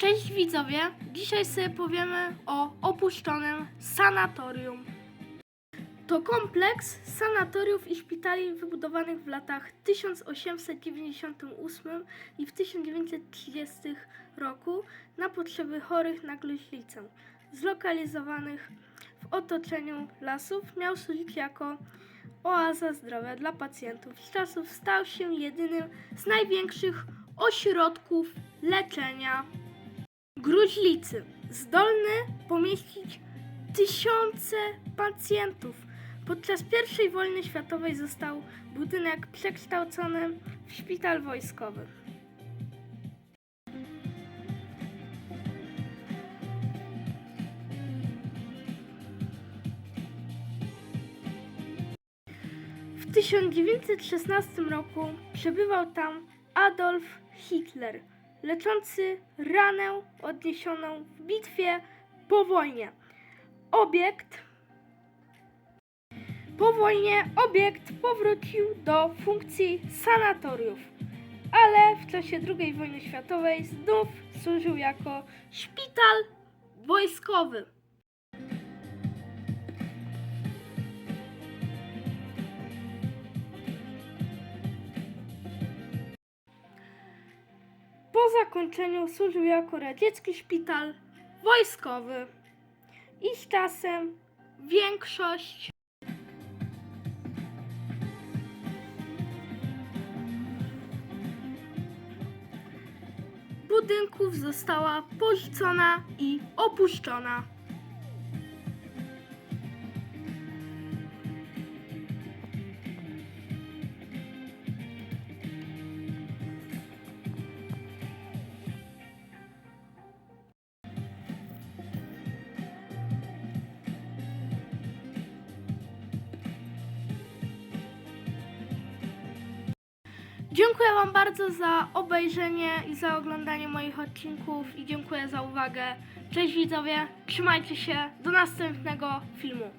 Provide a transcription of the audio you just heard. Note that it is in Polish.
Cześć widzowie! Dzisiaj sobie powiemy o opuszczonym sanatorium. To kompleks sanatoriów i szpitali wybudowanych w latach 1898 i w 1930 roku na potrzeby chorych na gruźlicę. Zlokalizowanych w otoczeniu lasów miał służyć jako oaza zdrowia dla pacjentów. Z czasów stał się jedynym z największych ośrodków leczenia gruźlicy, zdolny pomieścić tysiące pacjentów. Podczas I wojny światowej został budynek przekształcony w szpital wojskowy. W 1916 roku przebywał tam Adolf Hitler, leczący ranę odniesioną w bitwie po wojnie. Obiekt po wojnie obiekt powrócił do funkcji sanatoriów, ale w czasie II wojny światowej znów służył jako szpital wojskowy. Zakończeniu służył jako radziecki szpital wojskowy i z czasem większość budynków została porzucona i opuszczona. Dziękuję Wam bardzo za obejrzenie i za oglądanie moich odcinków i dziękuję za uwagę. Cześć widzowie, trzymajcie się, do następnego filmu.